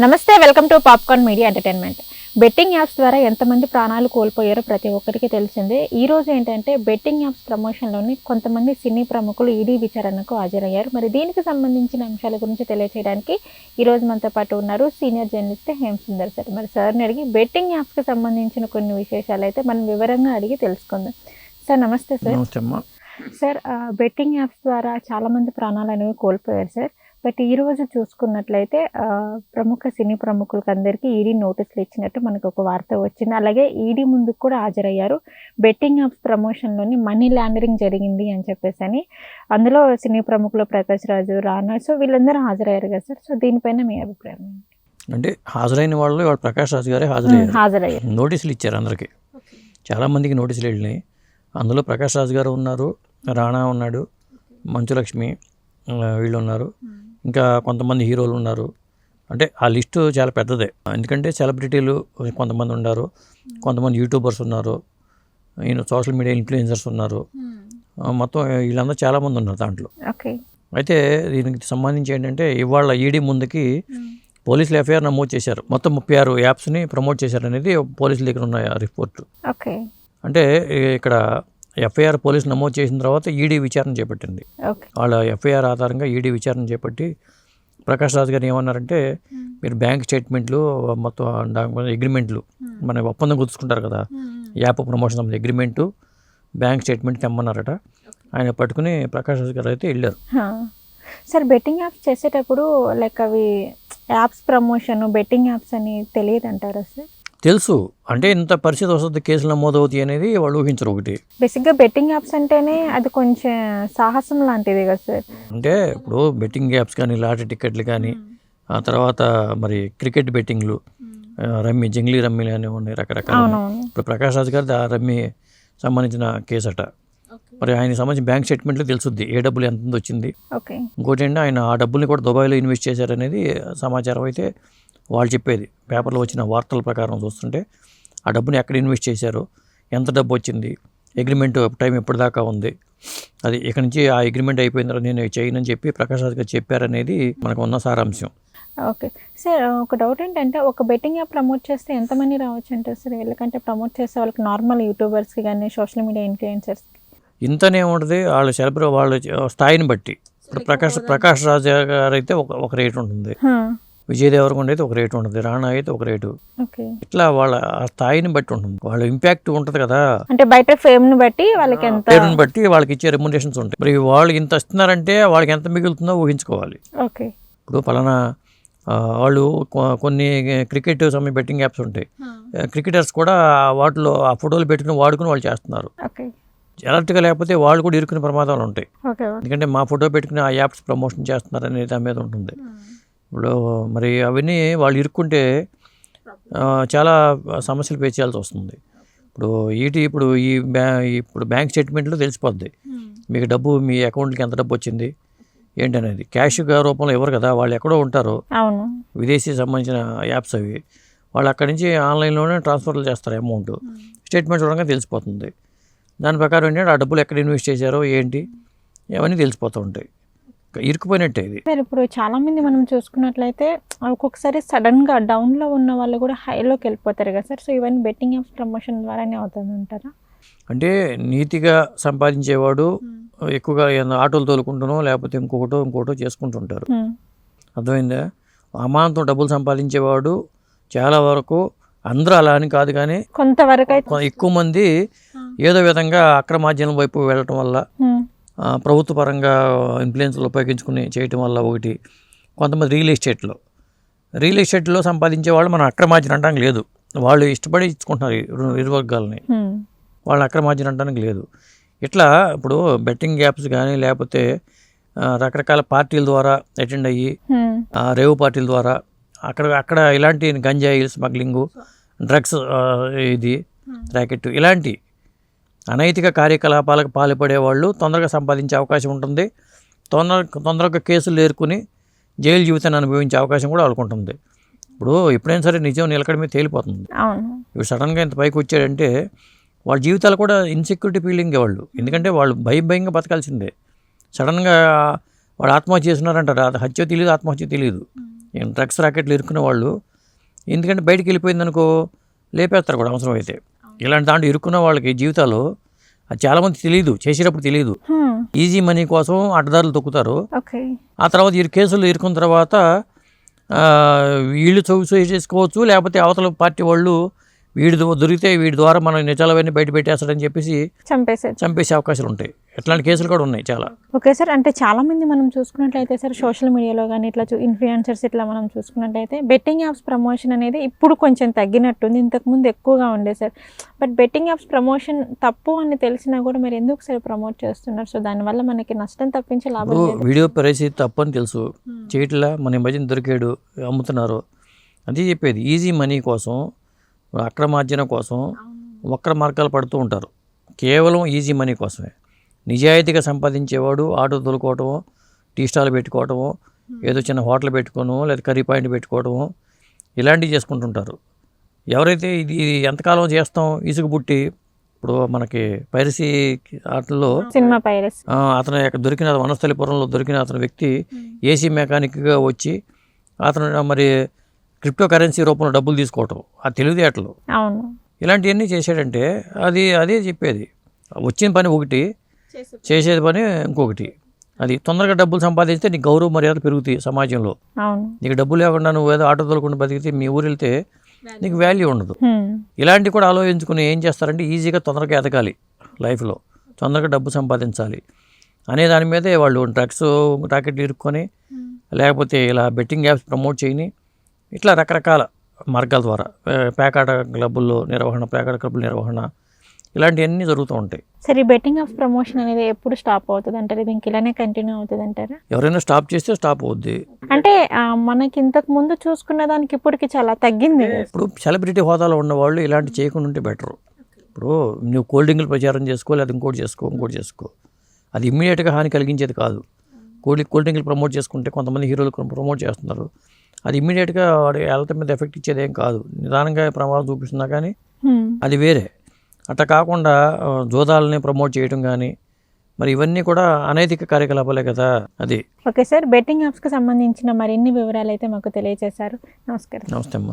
నమస్తే welcome to popcorn media entertainment. Betting apps ద్వారా ఎంతమంది ప్రాణాలు కోల్పోయారో ప్రతి ఒక్కరికి తెలిసిందే. ఈ రోజు ఏంటంటే బెట్టింగ్ యాప్స్ ప్రమోషన్లోని కొంతమంది సినీ ప్రముఖులు ఈడీ విచారణకు హాజరయ్యారు. మరి దీనికి సంబంధించిన అంశాల గురించి తెలియజేయడానికి ఈ రోజు మనతో పాటు ఉన్నారు senior journalist Hem Sundar sir. మరి సార్ని అడిగి బెట్టింగ్ యాప్స్కి సంబంధించిన కొన్ని విశేషాలు అయితే మనం వివరంగా అడిగి తెలుసుకుందాం. సార్ నమస్తే సార్. సార్ బెట్టింగ్ యాప్స్ ద్వారా చాలా మంది ప్రాణాలు అనేవి కోల్పోయారు సార్. బట్ ఈ రోజు చూసుకున్నట్లయితే ప్రముఖ సినీ ప్రముఖులకు అందరికీ ఈడీ నోటీసులు ఇచ్చినట్టు మనకు ఒక వార్త వచ్చింది. అలాగే ఈడీ ముందుకు కూడా హాజరయ్యారు. బెట్టింగ్ యాప్స్ ప్రమోషన్లోని మనీ లాండరింగ్ జరిగింది అని చెప్పేసి అని అందులో సినీ ప్రముఖులు ప్రకాష్ రాజు రానా సో వీళ్ళందరూ హాజరయ్యారు కదా సార్. సో దీనిపైన మీ అభిప్రాయం ఏంటి? అంటే హాజరైన వాళ్ళు వాడు ప్రకాష్ రాజు గారే హాజరయ్యారు. హాజరయ్యారు. నోటీసులు ఇచ్చారు అందరికి. చాలామందికి నోటీసులు వెళ్ళినాయి. అందులో ప్రకాష్ రాజు గారు ఉన్నారు రాణా ఉన్నాడు మంచులక్ష్మి వీళ్ళు ఉన్నారు. ఇంకా కొంతమంది హీరోలు ఉన్నారు. అంటే ఆ లిస్టు చాలా పెద్దదే. ఎందుకంటే సెలబ్రిటీలు కొంతమంది ఉన్నారు కొంతమంది యూట్యూబర్స్ ఉన్నారు. ఈయన సోషల్ మీడియా ఇన్ఫ్లుయెన్సర్స్ ఉన్నారు. ఆ, మొత్తం వీళ్ళందరూ చాలామంది ఉన్నారు దాంట్లో. అయితే దీనికి సంబంధించి ఏంటంటే ఇవాళ ఈడీ ముందుకి పోలీసులు ఎఫ్ఐఆర్ నమోదు చేశారు. మొత్తం ముప్పై ఆరు యాప్స్ని ప్రమోట్ చేశారు అనేది పోలీసుల దగ్గర ఉన్న రిపోర్ట్లు ఓకే. అంటే ఇక్కడ ఎఫ్ఐఆర్ పోలీసు నమోదు చేసిన తర్వాత ఈడీ విచారణ చేపట్టింది. వాళ్ళ ఎఫ్ఐఆర్ ఆధారంగా ఈడీ విచారణ చేపట్టి ప్రకాష్ రాజు గారు ఏమన్నారంటే మీరు బ్యాంక్ స్టేట్మెంట్లు మొత్తం అగ్రిమెంట్లు మన ఒప్పందం కుదుర్చుకుంటారు కదా. యాప్ ప్రమోషన్ సంబంధించి అగ్రిమెంటు బ్యాంక్ స్టేట్మెంట్ తెమ్మన్నారట. ఆయన పట్టుకుని ప్రకాష్ రాజు గారు అయితే వెళ్ళారు. సార్ బెట్టింగ్ యాప్స్ చేసేటప్పుడు లైక్ అవి యాప్స్ ప్రమోషన్ బెట్టింగ్ యాప్స్ అని తెలియదు అంటారా సార్? తెలుసు. అంటే ఇంత పరిస్థితి వస్తుంది కేసులు నమోదవుతాయి అనేది వాళ్ళు ఊహించరు ఒకటి. బేసిక్గా బెట్టింగ్ యాప్స్ అంటేనే అది కొంచెం సాహసం లాంటిది కదా సార్. అంటే ఇప్పుడు బెట్టింగ్ యాప్స్ కానీ లాటరీ టికెట్లు కానీ ఆ తర్వాత మరి క్రికెట్ బెట్టింగ్లు ఆ, రమ్మీ జంగ్లీ రమ్మీలు అని ఉన్నాయి రకరకాల. ఇప్పుడు ప్రకాష్ రాజ్ గారి ఆ రమ్మీ సంబంధించిన కేసు అట మరి ఆయనకి సంబంధించిన బ్యాంక్ స్టేట్మెంట్లు తెలుసుద్ది. ఏ డబ్బులు ఎంత వచ్చింది. ఇంకోటి ఆయన ఆ డబ్బుల్ని కూడా దుబాయ్లో ఇన్వెస్ట్ చేశారనేది సమాచారం అయితే వాళ్ళు చెప్పేది. పేపర్లో వచ్చిన వార్తల ప్రకారం చూస్తుంటే ఆ డబ్బుని ఎక్కడ ఇన్వెస్ట్ చేశారు? ఎంత డబ్బు వచ్చింది? అగ్రిమెంట్ టైం ఎప్పటిదాకా ఉంది. అది ఇక్కడి నుంచి ఆ అగ్రిమెంట్ అయిపోయిన తర్వాత నేను చేయనని చెప్పి ప్రకాష్ రాజ్ గారు చెప్పారనేది మనకు ఉన్న సారాంశం. ఓకే. సార్ ఒక డౌట్ ఏంటంటే ఒక బెట్టింగ్ యాప్ ప్రమోట్ చేస్తే ఎంతమంది రావచ్చు అంటారు సార్? వీళ్ళకంటే ప్రమోట్ చేసే వాళ్ళకి నార్మల్ యూట్యూబర్స్కి కానీ సోషల్ మీడియా ఇన్ఫ్లుయెన్సర్స్కి. ఇంతనే ఉంటుంది. వాళ్ళ సెలబ్ర వాళ్ళ స్థాయిని బట్టి. ఇప్పుడు ప్రకాష్ ప్రకాష్ రాజ్ గారు అయితే ఒక ఒక రేటు ఉంటుంది. విజయ్ దేవరకొండ అయితే ఒక రేటు ఉంటుంది రాణా అయితే ఒక రేటు. ఇట్లా వాళ్ళ ఆ స్థాయిని బట్టి ఉంటుంది. వాళ్ళ ఇంపాక్ట్ ఉంటుంది కదా. అంటే బయట ఫేమ్ని బట్టి వాళ్ళకి ఎంత పేరుని బట్టి వాళ్ళకి ఇచ్చే రెమ్యునరేషన్స్ ఉంటాయి. మరి వాళ్ళు ఇంత ఇస్తున్నారంటే వాళ్ళకి ఎంత మిగులుతుందో ఊహించుకోవాలి. ఓకే. ఇప్పుడు పలానా వాళ్ళు కొన్ని క్రికెట్ సమయ బెట్టింగ్ యాప్స్ ఉంటాయి. క్రికెటర్స్ కూడా వాటిలో ఆ ఫోటోలు పెట్టుకుని వాడుకుని వాళ్ళు చేస్తున్నారు. అలర్ట్గా లేకపోతే వాళ్ళు కూడా ఇరుకునే ప్రమాదాలు ఉంటాయి. ఎందుకంటే మా ఫోటో పెట్టుకుని ఆ యాప్స్ ప్రమోషన్ చేస్తున్నారు అనేది దాని మీద ఉంటుంది. ఇప్పుడు మరి అవన్నీ వాళ్ళు ఇరుక్కుంటే చాలా సమస్యలు ఫేస్ చేయాల్సి వస్తుంది. ఇప్పుడు ఈటి ఇప్పుడు ఈ బ్యా ఇప్పుడు బ్యాంక్ స్టేట్మెంట్లో తెలిసిపోద్ది. మీకు డబ్బు మీ అకౌంట్కి ఎంత డబ్బు వచ్చింది? ఏంటనేది. క్యాష్ రూపంలో ఇవ్వరు కదా వాళ్ళు ఎక్కడో ఉంటారు. విదేశీ సంబంధించిన యాప్స్ అవి. వాళ్ళు అక్కడి నుంచి ఆన్లైన్లోనే ట్రాన్స్ఫర్లు చేస్తారు అమౌంట్. స్టేట్మెంట్ చూడగానే తెలిసిపోతుంది. దాని ప్రకారం ఏంటంటే ఆ డబ్బులు ఎక్కడ ఇన్వెస్ట్ చేశారో ఏంటి? ఇవన్నీ తెలిసిపోతూ ఉంటాయి. ఇరుక్కుపోయినట్టే ఇది. సార్ ఇప్పుడు చాలా మంది మనం చూసుకున్నట్లయితే ఒక్కొక్కసారి సడన్గా డౌన్లో ఉన్న వాళ్ళు కూడా హైలోకి వెళ్ళిపోతారు కదా సార్. సో ఇవన్నీ బెట్టింగ్ యాప్స్ ప్రమోషన్ ద్వారానే అవుతుంది అంటారా అంటే నీతిగా సంపాదించేవాడు ఎక్కువగా ఏదైనా ఆటోలు తోలుకుంటునో లేకపోతే ఇంకొకటో ఇంకోటో చేసుకుంటుంటారు. అర్థమైందా? అమాంతం డబ్బులు సంపాదించేవాడు చాలా వరకు అందరూ అలా అని కాదు కానీ కొంతవరకు ఎక్కువ మంది ఏదో విధంగా అక్రమార్జనం వైపు వెళ్ళటం వల్ల ఉమ్, ఆ, ప్రభుత్వ పరంగా ఇన్ఫ్లుయెన్స్లు ఉపయోగించుకుని చేయటం వల్ల ఒకటి. కొంతమంది రియల్ ఎస్టేట్లో రియల్ ఎస్టేట్లో సంపాదించే వాళ్ళు మనం అక్రమార్జన అనడానికి లేదు. వాళ్ళు ఇష్టపడి ఇచ్చుకుంటున్నారు ఇరు- వర్గాలని. వాళ్ళని అక్రమార్జన అనడానికి లేదు. ఇట్లా ఇప్పుడు బెట్టింగ్ యాప్స్ కానీ లేకపోతే రకరకాల పార్టీల ద్వారా అటెండ్ అయ్యి రేవు పార్టీల ద్వారా అక్కడ అక్కడ ఇలాంటి గంజాయి స్మగ్లింగు డ్రగ్స్ ఇది ర్యాకెట్ ఇలాంటి అనైతిక కార్యకలాపాలకు పాల్పడే వాళ్ళు తొందరగా సంపాదించే అవకాశం ఉంటుంది. తొందర తొందరగా కేసులు ఏరుకుని జైలు జీవితాన్ని అనుభవించే అవకాశం కూడా వాళ్ళకు ఉంటుంది. ఇప్పుడు ఎప్పుడైనా సరే నిజం నిలకడ మీద తేలిపోతుంది. ఇప్పుడు సడన్గా ఇంత పైకి వచ్చాడంటే వాళ్ళ జీవితాలు కూడా ఇన్సెక్యూరిటీ ఫీలింగ్ వాళ్ళు. ఎందుకంటే వాళ్ళు భయం భయంగా బతకాల్సిందే. సడన్గా వాడు ఆత్మహత్య చేస్తున్నారంటారు. అది హత్య తెలియదు ఆత్మహత్య తెలియదు డ్రగ్స్ రాకెట్లు ఇరుక్కున్న వాళ్ళు. ఎందుకంటే బయటికి వెళ్ళిపోయింది అనుకో లేపేస్తారు కూడా అవసరం అయితే ఇలాంటి దాంట్లో ఇరుక్కున్న వాళ్ళకి జీవితాలు అది చాలామంది తెలియదు చేసేటప్పుడు తెలియదు. ఈజీ మనీ కోసం అడ్డదారులు తొక్కుతారు. ఆ తర్వాత ఈ కేసులు ఇరుకున్న తర్వాత వీళ్ళు సూసైడ్ చేసుకోవచ్చు లేకపోతే అవతల పార్టీ వాళ్ళు వీడి దొరికితే వీడి ద్వారా మనం నిజాలవన్నీ బయట పెట్టేస్తాడని చెప్పేసి చంపేసే అవకాశాలు ఉంటాయి ఇట్లాంటి కేసులు కూడా ఉన్నాయి చాలా. ఓకే సార్ అంటే చాలా మంది మనం చూసుకున్నట్లయితే సార్ సోషల్ మీడియాలో కానీ ఇట్లా ఇన్ఫ్లుయెన్సర్స్ ఇట్లా మనం చూసుకున్నట్లయితే బెట్టింగ్ యాప్స్ ప్రమోషన్ అనేది ఇప్పుడు కొంచెం తగ్గినట్టుంది. ఇంతకుముందు ఎక్కువగా ఉండే sir. But betting apps promotion తప్పు అని తెలిసినా కూడా మరి ఎందుకు సార్ ప్రమోట్ చేస్తున్నారు? సో దానివల్ల మనకి నష్టం తప్పించే లాభం వీడియో పరిస్థితి తప్పని తెలుసు. చేయట్లా మన మధ్యన దొరికాడు అమ్ముతున్నారు. అదే చెప్పేది ఈజీ మనీ కోసం అక్రమార్జన కోసం వక్ర మార్గాలు పడుతూ ఉంటారు. కేవలం ఈజీ మనీ కోసమే. నిజాయితీగా సంపాదించేవాడు ఆటో తోలుకోవటమో టీ స్టాల్ పెట్టుకోవటమో ఏదో చిన్న హోటల్ పెట్టుకోవడమో లేదా కర్రీ పాయింట్ పెట్టుకోవడమో ఇలాంటివి చేసుకుంటుంటారు. ఎవరైతే ఇది ఎంతకాలం చేస్తాం ఇసుక పుట్టి ఇప్పుడు మనకి పైరసీ ఆటల్లో సినిమా పైరస్. అతను యొక్క దొరికిన వనస్థలిపురంలో దొరికిన అతని వ్యక్తి ఏసీ మెకానిక్గా వచ్చి అతను మరి క్రిప్టో కరెన్సీ రూపంలో డబ్బులు తీసుకోవటం ఆ తెలివితేటలు. అవును. ఇలాంటివన్నీ చేశాడంటే అది అదే చెప్పేది. వచ్చిన పని ఒకటి చేసేది పని. ఇంకొకటి. అది తొందరగా డబ్బులు సంపాదిస్తే నీకు గౌరవ మర్యాద పెరుగుతాయి సమాజంలో. నీకు డబ్బు లేకుండా నువ్వు ఏదో ఆటో తోలుకుండా బతికితే మీ ఊరు వెళ్తే నీకు వాల్యూ ఉండదు. హ్మ్. ఇలాంటివి కూడా ఆలోచించుకుని ఏం చేస్తారంటే ఈజీగా తొందరగా ఎదగాలి లైఫ్లో తొందరగా డబ్బు సంపాదించాలి. అనే దాని మీదే వాళ్ళు డ్రగ్స్ రాకెట్లు ఇరుక్కొని లేకపోతే ఇలా బెట్టింగ్ యాప్స్ ప్రమోట్ చేయని ఇట్లా రకరకాల మార్గాల ద్వారా పేకాట క్లబ్బుల్లో నిర్వహణ పేకాట క్లబ్బుల నిర్వహణ ఇలాంటివన్నీ జరుగుతూ ఉంటాయి. సరే బెట్టింగ్ యాప్స్ ప్రమోషన్ అనేది ఎప్పుడు స్టాప్ అవుతుంది అంటారు ఇది ఇంక ఇలానే కంటిన్యూ అవుతుంది అంటారా ఎవరైనా స్టాప్ చేస్తే స్టాప్ అవుద్ది. అంటే మనకి ఇంతకు ముందు చూసుకున్న దానికి ఇప్పటికి చాలా తగ్గింది. ఇప్పుడు సెలబ్రిటీ హోదాలో ఉన్న వాళ్ళు ఇలాంటి చేయకుండా ఉంటే బెటర్ ఇప్పుడు నువ్వు కోల్డ్ డ్రింకులు ప్రచారం చేసుకో లేదా ఇంకోటి చేసుకో ఇంకోటి చేసుకో. అది ఇమ్మీడియట్గా హాని కలిగించేది కాదు. కోల్డ్ కూల్ డ్రింకులు ప్రమోట్ చేసుకుంటే కొంతమంది హీరోలు ప్రమోట్ చేస్తున్నారు. అది ఇమ్మీడియట్గా వాడి హెల్త్ మీద ఎఫెక్ట్ ఇచ్చేది ఏం కాదు. నిదానంగా ప్రమాదం చూపిస్తున్నా కానీ హ్మ్. అది వేరే. అట్లా కాకుండా జోదాలని ప్రమోట్ చేయడం కానీ మరి ఇవన్నీ కూడా అనైతిక కార్యకలాపాలే కదా అది. ఓకే సార్ బెట్టింగ్ యాప్స్కి సంబంధించిన మరిన్ని వివరాలు అయితే మాకు తెలియజేశారు నమస్కారం. నమస్తే అమ్మా.